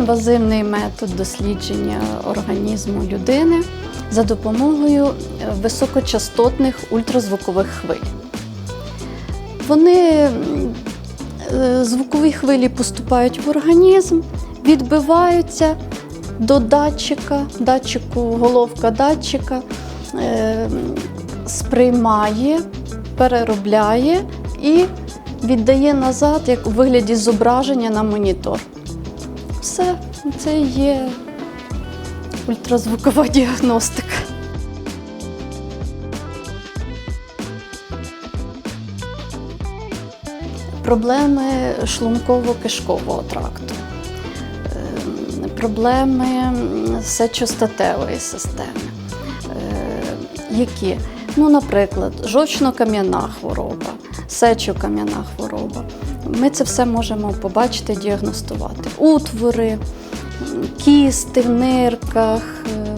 Це неінвазивний метод дослідження організму людини за допомогою е, високочастотних ультразвукових хвиль. Вони е, звукові хвилі поступають в організм, відбиваються до датчика, датчику, головка датчика е, сприймає, переробляє і віддає назад як у вигляді зображення на монітор. Все, це є ультразвукова діагностика. Проблеми шлунково-кишкового тракту, ем, проблеми сечостатевої системи. Е, Які? Ну, наприклад, жовчно-кам'яна хвороба, сечокам'яна хвороба. Ми це все можемо побачити, діагностувати. Утвори, кісти в нирках, е,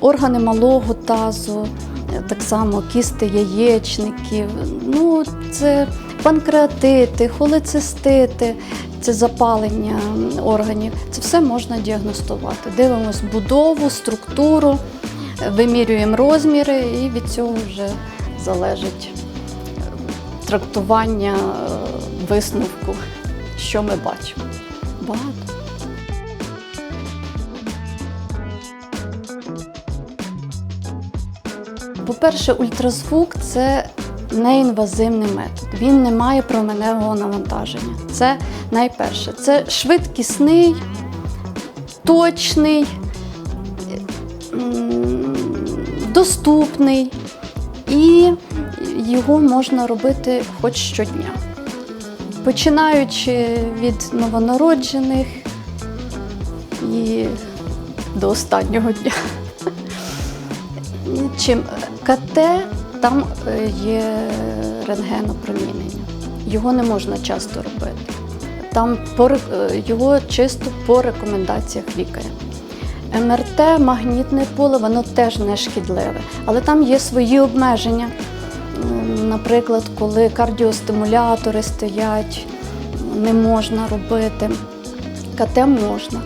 органи малого тазу, е, так само кісти яєчників. Ну, це панкреатити, холецистити, це запалення органів. Це все можна діагностувати. Дивимось будову, структуру, вимірюємо розміри, і від цього вже залежить трактування е, висновку, що ми бачимо. Багато. По-перше, ультразвук це неінвазивний метод. Він не має променевого навантаження. Це найперше. Це швидкісний, точний, доступний, і його можна робити хоч щодня. Починаючи від новонароджених і до останнього дня. Чим КТ там е, є рентгенопромінення. Його не можна часто робити. Там е, його чисто по рекомендаціях лікаря. МРТ, магнітне поле, воно теж не шкідливе, але там є свої обмеження. Наприклад, коли кардіостимулятори стоять, не можна робити. КТ можна.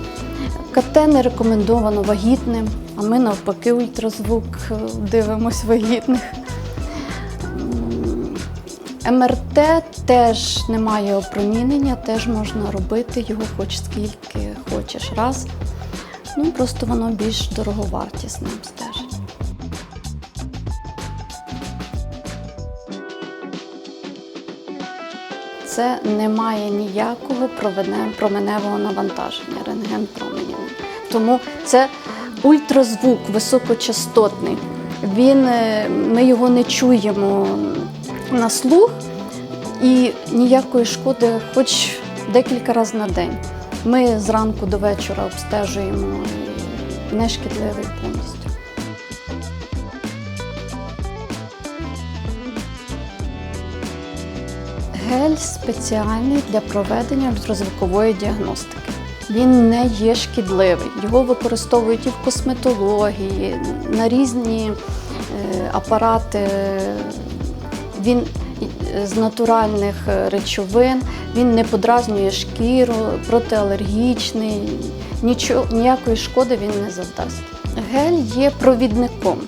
КТ не рекомендовано вагітним, а ми навпаки ультразвук е, дивимось вагітних. МРТ теж немає опромінення, теж можна робити його хоч скільки хочеш раз. Ну, просто воно більш дороговартісне Це не має ніякого променевого навантаження, рентген променів. Тому це ультразвук високочастотний. Він, е, ми його не чуємо на слух і ніякої шкоди, хоч декілька разів на день. Ми зранку до вечора обстежуємо і не повністю. Гель спеціальний для проведення ультразвукової діагностики. Він не є шкідливий. Його використовують і в косметології, на різні е, апарати. Він з натуральних е, речовин, він не подразнює шкіру, протиалергічний, нічого, ніякої шкоди він не завдасть. Гель є провідником.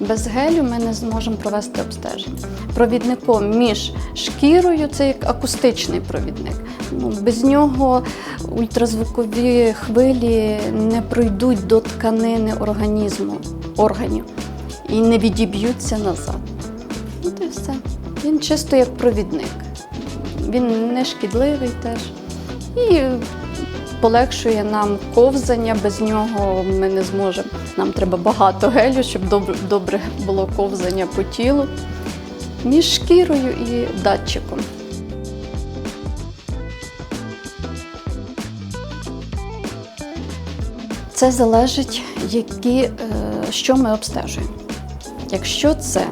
Без гелю ми не зможемо провести обстеження. Провідником між шкірою це як акустичний провідник. Ну, без нього ультразвукові хвилі не пройдуть до тканини організму, органів і не відіб'ються назад. От і все. Він чисто як провідник. Він не шкідливий теж. І полегшує нам ковзання. Без нього ми не зможемо. Нам треба багато гелю, щоб добре, було ковзання по тілу між шкірою і датчиком. Це залежить, які, е, що ми обстежуємо. Якщо це е,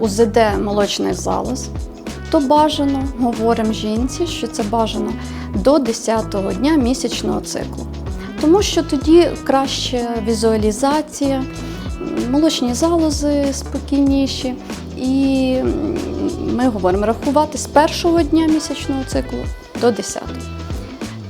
УЗД молочних залоз, то бажано, говоримо жінці, що це бажано до 10-го дня місячного циклу. Тому що тоді краща візуалізація, молочні залози спокійніші. І ми говоримо рахувати з першого дня місячного циклу до 10-го.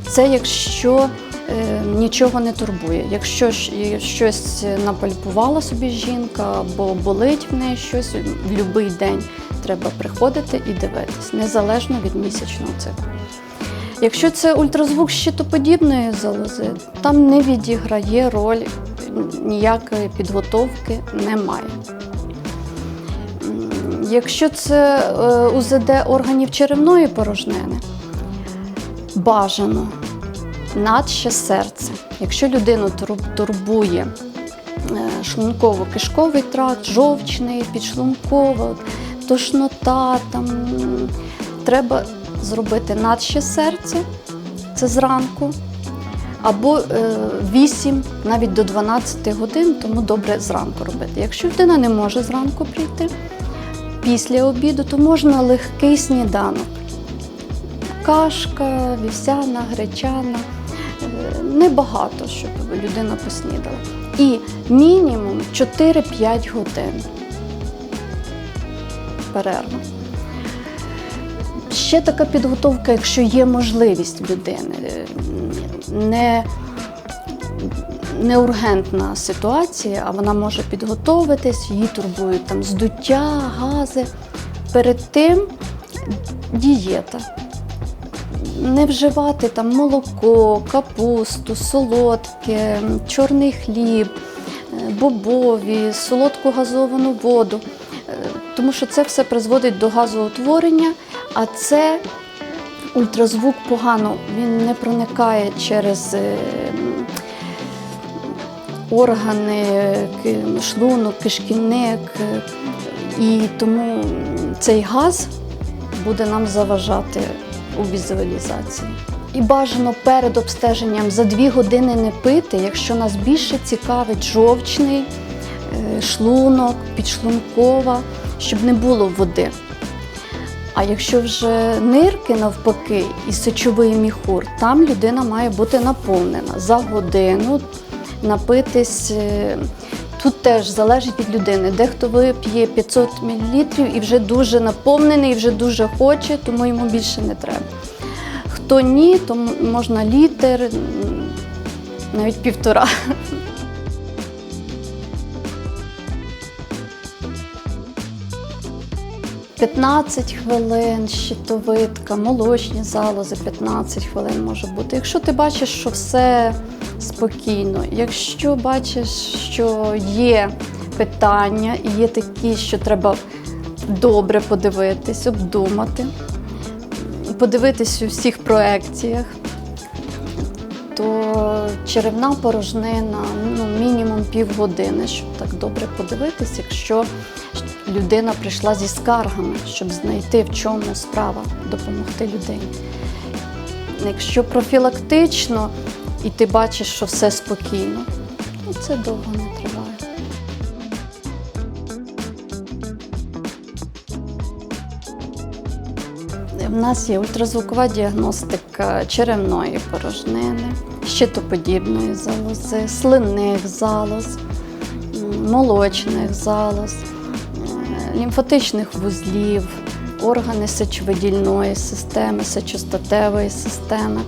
Це якщо е, нічого не турбує. Якщо ж щось напальпувала собі жінка або болить в неї щось, в будь-який день треба приходити і дивитись, незалежно від місячного циклу. Якщо це ультразвук щитоподібної залози, там не відіграє роль ніякої підготовки немає. Якщо це е, УЗД органів черевної порожнини, бажано наче серце. Якщо людину турбує е, шлунково-кишковий тракт, жовчний, підшлункова, тошнота, там, треба зробити наче серце, це зранку, або е, 8, навіть до 12 годин, тому добре зранку робити. Якщо людина не може зранку прийти після обіду, то можна легкий сніданок. Кашка, вівсяна, гречана. Е, Небагато, щоб людина поснідала. І мінімум 4-5 годин. Перерва. Ще така підготовка, якщо є можливість людини. Е, Не, не ургентна ситуація, а вона може підготовитись, її турбують там здуття, гази. Перед тим дієта не вживати там молоко, капусту, солодке, чорний хліб, е, бобові, солодку газовану воду. Е, Тому що це все призводить до газоутворення, а це ультразвук погано, він не проникає через е, органи, шлунок, кишківник. І тому цей газ буде нам заважати у візуалізації. І бажано перед обстеженням за дві години не пити, якщо нас більше цікавить жовчний, е, шлунок, підшлункова, щоб не було води. А якщо вже нирки навпаки і сечовий міхур, там людина має бути наповнена за годину напитись. е, Тут теж залежить від людини. Дехто вип'є 500 мл і вже дуже наповнений, і вже дуже хоче, тому йому більше не треба. Хто ні, то можна літр, навіть півтора. «15 хвилин, щитовидка, молочні залози 15 хвилин може бути. Якщо ти бачиш, що все спокійно, якщо бачиш, що є питання і є такі, що треба добре подивитись, обдумати, подивитись у всіх проекціях, то черевна порожнина ну, мінімум півгодини, щоб так добре подивитись, якщо людина прийшла зі скаргами, щоб знайти, в чому справа, допомогти людині. Якщо профілактично і ти бачиш, що все спокійно, ну, це довго не триває. В нас є ультразвукова діагностика черевної порожнини, щитоподібної залози, слинних залоз, молочних залоз, е, лімфатичних вузлів, органи сечовидільної системи, сечостатевої системи,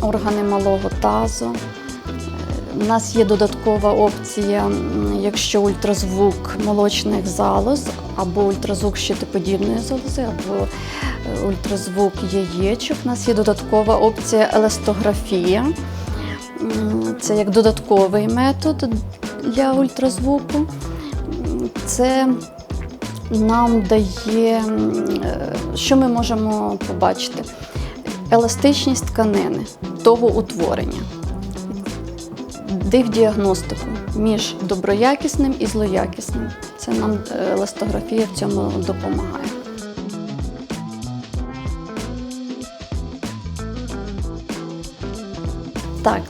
органи малого тазу. У нас є додаткова опція, якщо ультразвук молочних залоз, або ультразвук щитоподібної залози, або е, ультразвук яєчок. У нас є додаткова опція еластографія. Це як додатковий метод для ультразвуку. Це нам дає, е, що ми можемо побачити? Еластичність тканини, того утворення див-діагностику між доброякісним і злоякісним. Це нам е, еластографія в цьому допомагає. Так,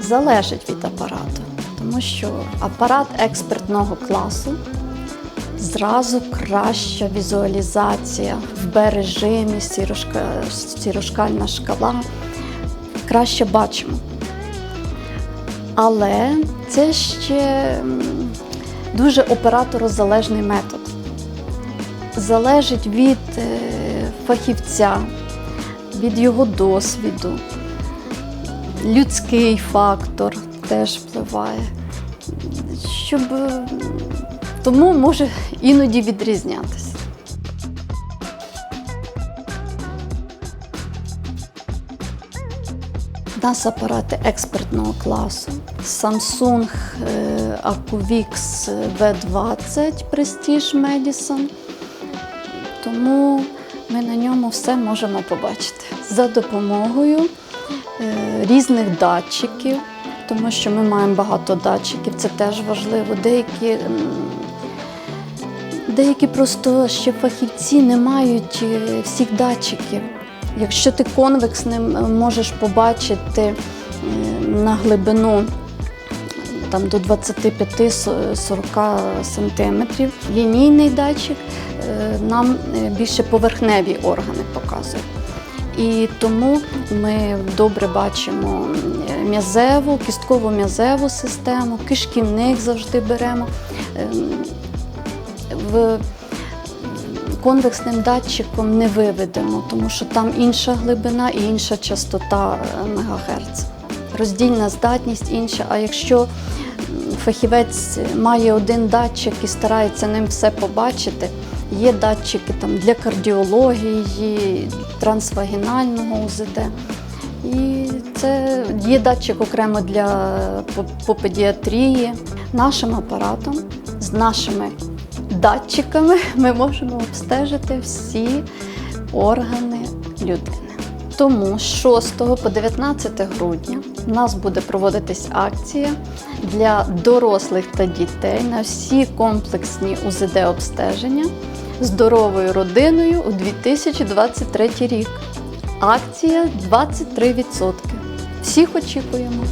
залежить від апарату, тому що апарат експертного класу зразу краща візуалізація в сірошка- сірошкальна шкала. Краще бачимо. Але це ще дуже операторозалежний метод. Залежить від е, фахівця, від його досвіду. Людський фактор теж впливає. Щоб тому може іноді відрізнятися. У нас апарати експертного класу. Samsung е, Acuvix V20 Prestige Medicine. Тому ми на ньому все можемо побачити за допомогою е, різних датчиків, тому що ми маємо багато датчиків, це теж важливо. Деякі, деякі просто ще фахівці не мають е, всіх датчиків. Якщо ти конвексним е, можеш побачити е, на глибину там, до 25-40 сантиметрів, лінійний датчик нам більше поверхневі органи показує. І тому ми добре бачимо м'язеву, кісткову м'язеву систему, кишківник завжди беремо. В конвексним датчиком не виведемо, тому що там інша глибина і інша частота е, мегагерц. Роздільна здатність інша. А якщо фахівець має один датчик і старається ним все побачити, є датчики там для кардіології, трансвагінального УЗД. І це є датчик окремо для по, по педіатрії. Нашим апаратом з нашими датчиками ми можемо обстежити всі органи людини. Тому з 6 по 19 грудня у нас буде проводитись акція для дорослих та дітей на всі комплексні УЗД-обстеження здоровою родиною у 2023 рік. Акція 23%. Всіх очікуємо.